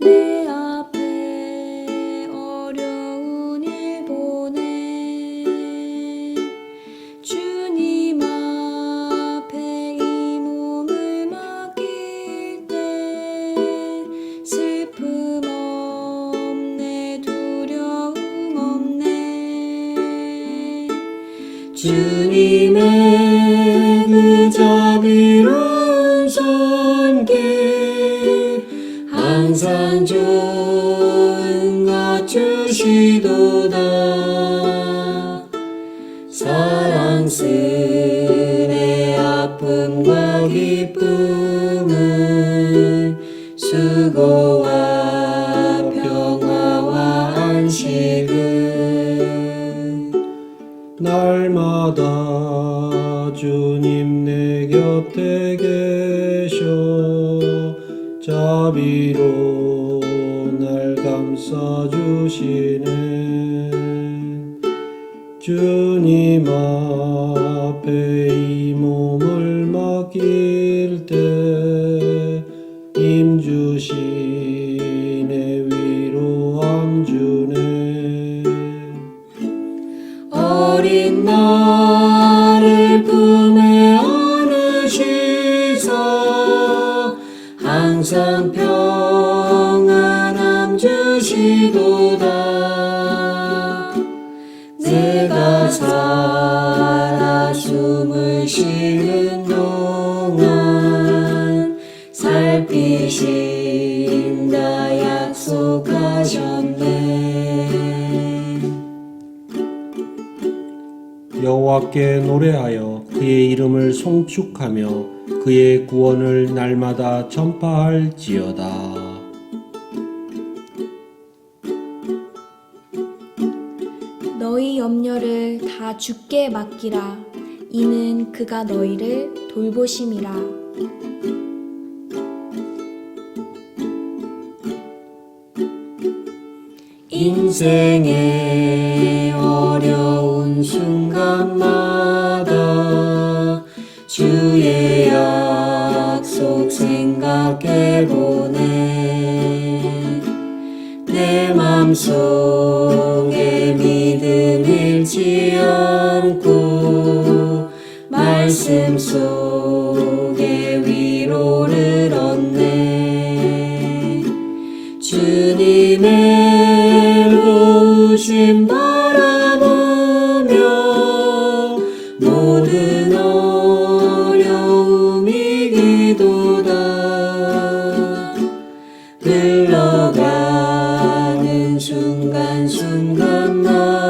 내 앞에 어려운 일 보내. 주님 앞에 이 몸을 맡길 때 슬픔 없네 두려움 없네. 주님의 것 주시도다. 사랑스레 아픔과 기쁨을 수고와 평화와 안식을 날마다 주님 내 곁에 계셔 자비로 날 감싸주시네 주님 앞에 이 몸을 맡길 때 힘주시네 위로함 주네. 어린 나를 품에 안으시사 항상 평안함 주시도다 내가 살아 숨을 쉬는 동안 살피신다 약속하셨네 여호와께 노래하여 그의 이름을 송축하며 그의 구원을 날마다 전파할지어다. 너희 염려를 다 주께 맡기라. 이는 그가 너희를 돌보심이라. 인생의 어려운 순간마다 주의 약속 생각해보네. 내 맘속에 잃지 않고 말씀 속에 위로를 얻네. 주님의 도우심 바라보며 모든 어려움 이 기도다. 흘러가는 순간순간마